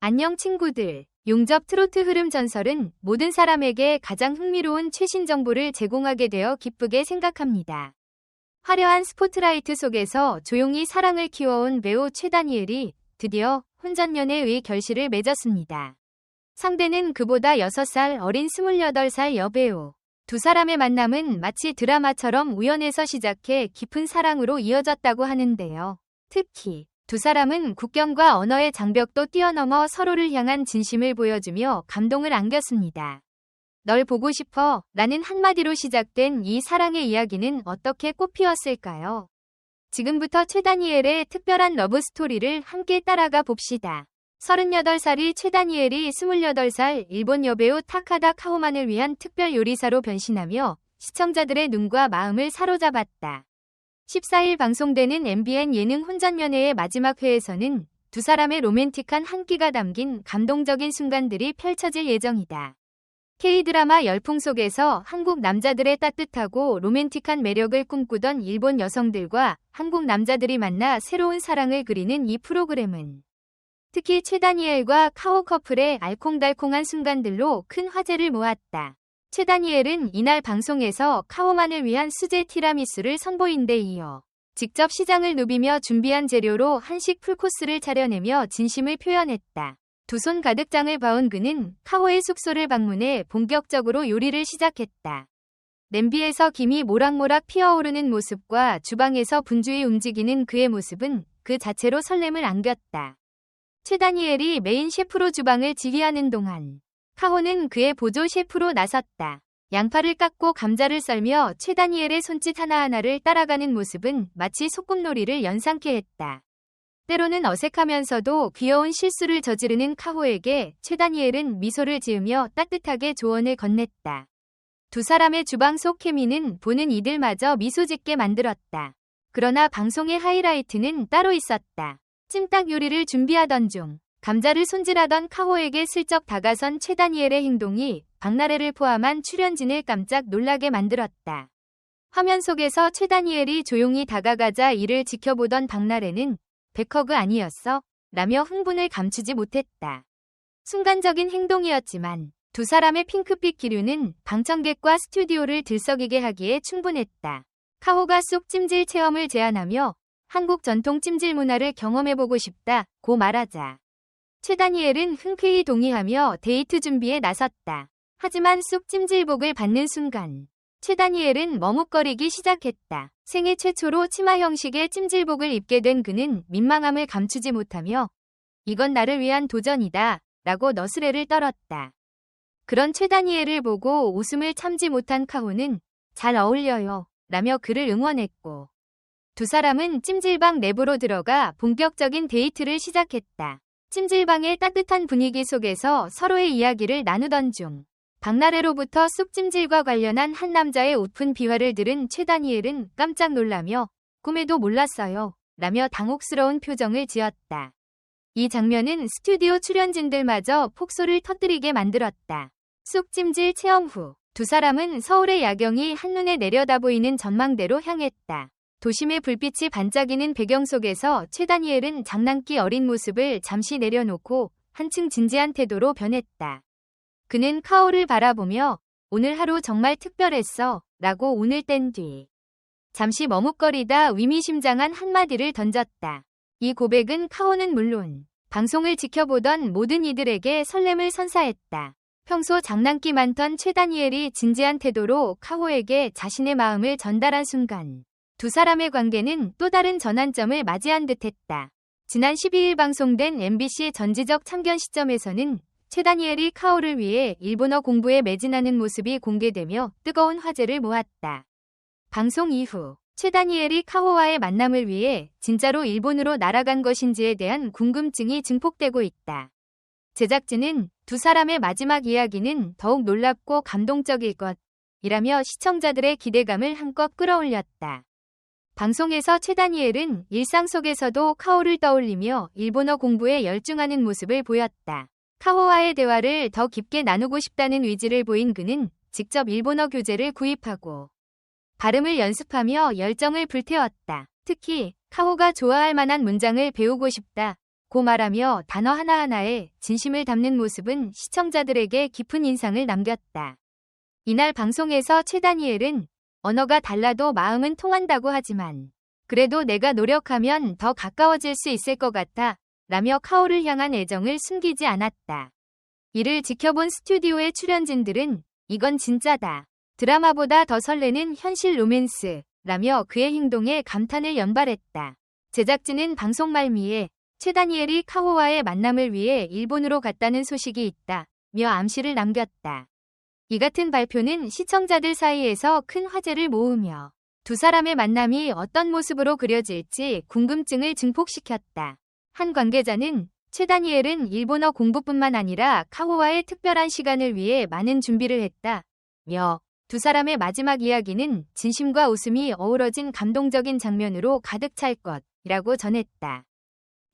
안녕 친구들. 용접 트로트 흐름 전설은 모든 사람에게 가장 흥미로운 최신 정보를 제공하게 되어 기쁘게 생각합니다. 화려한 스포트라이트 속에서 조용히 사랑을 키워온 배우 최다니엘이 드디어 혼전연애의 결실을 맺었습니다. 상대는 그보다 6살 어린 28살 여배우. 두 사람의 만남은 마치 드라마처럼 우연에서 시작해 깊은 사랑으로 이어졌다고 하는데요. 특히 두 사람은 국경과 언어의 장벽도 뛰어넘어 서로를 향한 진심을 보여주며 감동을 안겼습니다. 널 보고 싶어 라는 한마디로 시작된 이 사랑의 이야기는 어떻게 꽃피웠을까요? 지금부터 최다니엘의 특별한 러브 스토리를 함께 따라가 봅시다. 38살이 최다니엘이 28살 일본 여배우 타카다 카오만을 위한 특별 요리사로 변신하며 시청자들의 눈과 마음을 사로잡았다. 14일 방송되는 MBN 예능 혼전연애의 마지막 회에서는 두 사람의 로맨틱한 한 끼가 담긴 감동적인 순간들이 펼쳐질 예정이다. K-드라마 열풍 속에서 한국 남자들의 따뜻하고 로맨틱한 매력을 꿈꾸던 일본 여성들과 한국 남자들이 만나 새로운 사랑을 그리는 이 프로그램은 특히 최다니엘과 카오 커플의 알콩달콩한 순간들로 큰 화제를 모았다. 최다니엘은 이날 방송에서 카오만을 위한 수제 티라미수를 선보인 데 이어 직접 시장을 누비며 준비한 재료로 한식 풀코스를 차려내며 진심을 표현했다. 두 손 가득 장을 봐온 그는 카오의 숙소를 방문해 본격적으로 요리를 시작했다. 냄비에서 김이 모락모락 피어오르는 모습과 주방에서 분주히 움직이는 그의 모습은 그 자체로 설렘을 안겼다. 최다니엘이 메인 셰프로 주방을 지휘하는 동안 카호는 그의 보조 셰프로 나섰다. 양파를 깎고 감자를 썰며 최다니엘의 손짓 하나하나를 따라가는 모습은 마치 소꿉놀이를 연상케 했다. 때로는 어색하면서도 귀여운 실수를 저지르는 카호에게 최다니엘은 미소를 지으며 따뜻하게 조언을 건넸다. 두 사람의 주방 속 케미는 보는 이들마저 미소 짓게 만들었다. 그러나 방송의 하이라이트는 따로 있었다. 찜닭 요리를 준비하던 중 감자를 손질하던 카호에게 슬쩍 다가선 최다니엘의 행동이 박나래를 포함한 출연진을 깜짝 놀라게 만들었다. 화면 속에서 최다니엘이 조용히 다가가자 이를 지켜보던 박나래는 백허그 아니었어? 라며 흥분을 감추지 못했다. 순간적인 행동이었지만 두 사람의 핑크빛 기류는 방청객과 스튜디오를 들썩이게 하기에 충분했다. 카호가 쑥 찜질 체험을 제안하며 한국 전통 찜질 문화를 경험해보고 싶다 고 말하자. 최다니엘은 흔쾌히 동의하며 데이트 준비에 나섰다. 하지만 쑥 찜질복을 받는 순간 최다니엘은 머뭇거리기 시작했다. 생애 최초로 치마 형식의 찜질복을 입게 된 그는 민망함을 감추지 못하며 이건 나를 위한 도전이다 라고 너스레를 떨었다. 그런 최다니엘을 보고 웃음을 참지 못한 카호는 잘 어울려요 라며 그를 응원했고 두 사람은 찜질방 내부로 들어가 본격적인 데이트를 시작했다. 찜질방의 따뜻한 분위기 속에서 서로의 이야기를 나누던 중 박나래로부터 쑥찜질과 관련한 한 남자의 웃픈 비화를 들은 최다니엘은 깜짝 놀라며 꿈에도 몰랐어요. 라며 당혹스러운 표정을 지었다. 이 장면은 스튜디오 출연진들마저 폭소를 터뜨리게 만들었다. 쑥찜질 체험 후 두 사람은 서울의 야경이 한눈에 내려다 보이는 전망대로 향했다. 도심의 불빛이 반짝이는 배경 속에서 최다니엘은 장난기 어린 모습을 잠시 내려놓고 한층 진지한 태도로 변했다. 그는 카오를 바라보며 오늘 하루 정말 특별했어 라고 오늘 뗀 뒤 잠시 머뭇거리다 위미심장한 한마디를 던졌다. 이 고백은 카오는 물론 방송을 지켜보던 모든 이들에게 설렘을 선사했다. 평소 장난기 많던 최다니엘이 진지한 태도로 카오에게 자신의 마음을 전달한 순간 두 사람의 관계는 또 다른 전환점을 맞이한 듯했다. 지난 12일 방송된 MBC 전지적 참견 시점에서는 최다니엘이 카오를 위해 일본어 공부에 매진하는 모습이 공개되며 뜨거운 화제를 모았다. 방송 이후 최다니엘이 카오와의 만남을 위해 진짜로 일본으로 날아간 것인지에 대한 궁금증이 증폭되고 있다. 제작진은 두 사람의 마지막 이야기는 더욱 놀랍고 감동적일 것 이라며 시청자들의 기대감을 한껏 끌어올렸다. 방송에서 최다니엘은 일상 속에서도 카오를 떠올리며 일본어 공부에 열중하는 모습을 보였다. 카오와의 대화를 더 깊게 나누고 싶다는 의지를 보인 그는 직접 일본어 교재를 구입하고 발음을 연습하며 열정을 불태웠다. 특히 카오가 좋아할 만한 문장을 배우고 싶다 고 말하며 단어 하나하나에 진심을 담는 모습은 시청자들에게 깊은 인상을 남겼다. 이날 방송에서 최다니엘은 언어가 달라도 마음은 통한다고 하지만 그래도 내가 노력하면 더 가까워질 수 있을 것 같아 라며 카오를 향한 애정을 숨기지 않았다. 이를 지켜본 스튜디오의 출연진들은 이건 진짜다. 드라마보다 더 설레는 현실 로맨스 라며 그의 행동에 감탄을 연발했다. 제작진은 방송 말미에 최다니엘이 카호와의 만남을 위해 일본으로 갔다는 소식이 있다. 며 암시를 남겼다. 이 같은 발표는 시청자들 사이에서 큰 화제를 모으며 두 사람의 만남이 어떤 모습으로 그려질지 궁금증을 증폭시켰다. 한 관계자는 최다니엘은 일본어 공부뿐만 아니라 카호와의 특별한 시간을 위해 많은 준비를 했다. 며 두 사람의 마지막 이야기는 진심과 웃음이 어우러진 감동적인 장면으로 가득 찰 것이라고 전했다.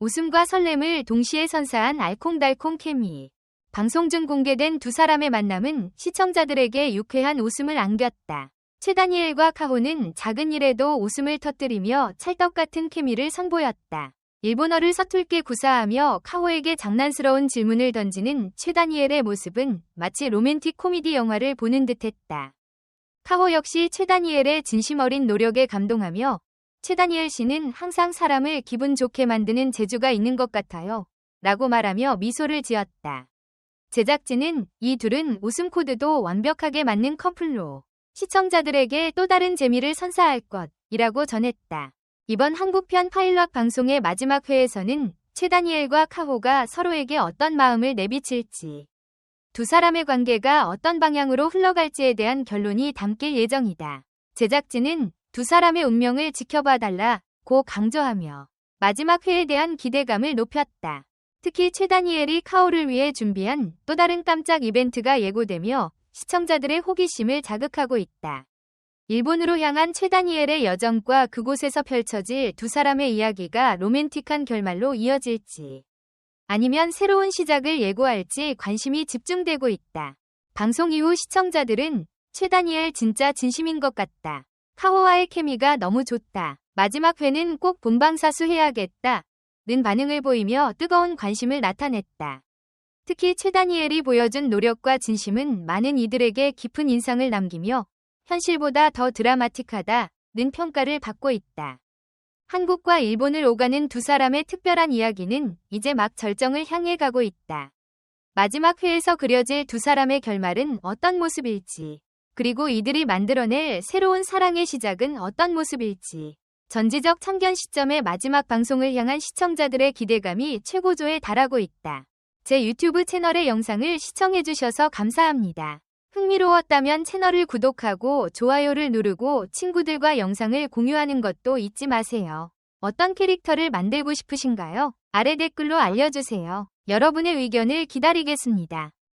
웃음과 설렘을 동시에 선사한 알콩달콩 케미. 방송 중 공개된 두 사람의 만남은 시청자들에게 유쾌한 웃음을 안겼다. 최다니엘과 카호는 작은 일에도 웃음을 터뜨리며 찰떡 같은 케미를 선보였다. 일본어를 서툴게 구사하며 카호에게 장난스러운 질문을 던지는 최다니엘의 모습은 마치 로맨틱 코미디 영화를 보는 듯했다. 카호 역시 최다니엘의 진심 어린 노력에 감동하며 최다니엘 씨는 항상 사람을 기분 좋게 만드는 재주가 있는 것 같아요. 라고 말하며 미소를 지었다. 제작진은 이 둘은 웃음 코드도 완벽하게 맞는 커플로 시청자들에게 또 다른 재미를 선사할 것이라고 전했다. 이번 한국편 파일럿 방송의 마지막 회에서는 최다니엘과 카호가 서로에게 어떤 마음을 내비칠지 두 사람의 관계가 어떤 방향으로 흘러갈지에 대한 결론이 담길 예정이다. 제작진은 두 사람의 운명을 지켜봐 달라 고 강조하며 마지막 회에 대한 기대감을 높였다. 특히 최다니엘이 카오를 위해 준비한 또 다른 깜짝 이벤트가 예고되며 시청자들의 호기심을 자극하고 있다. 일본으로 향한 최다니엘의 여정과 그곳에서 펼쳐질 두 사람의 이야기가 로맨틱한 결말로 이어질지 아니면 새로운 시작을 예고할지 관심이 집중되고 있다. 방송 이후 시청자들은 최다니엘 진짜 진심인 것 같다. 카호와의 케미가 너무 좋다. 마지막 회는 꼭 본방사수 해야겠다. 는 반응을 보이며 뜨거운 관심을 나타냈다. 특히 최다니엘이 보여준 노력과 진심은 많은 이들에게 깊은 인상을 남기며 현실보다 더 드라마틱하다 는 평가를 받고 있다. 한국과 일본을 오가는 두 사람의 특별한 이야기는 이제 막 절정을 향해 가고 있다. 마지막 회에서 그려질 두 사람의 결말은 어떤 모습일지, 그리고 이들이 만들어낼 새로운 사랑의 시작은 어떤 모습일지, 전지적 참견 시점의 마지막 방송을 향한 시청자들의 기대감이 최고조에 달하고 있다. 제 유튜브 채널의 영상을 시청해주셔서 감사합니다. 흥미로웠다면 채널을 구독하고 좋아요를 누르고 친구들과 영상을 공유하는 것도 잊지 마세요. 어떤 캐릭터를 만들고 싶으신가요? 아래 댓글로 알려주세요. 여러분의 의견을 기다리겠습니다.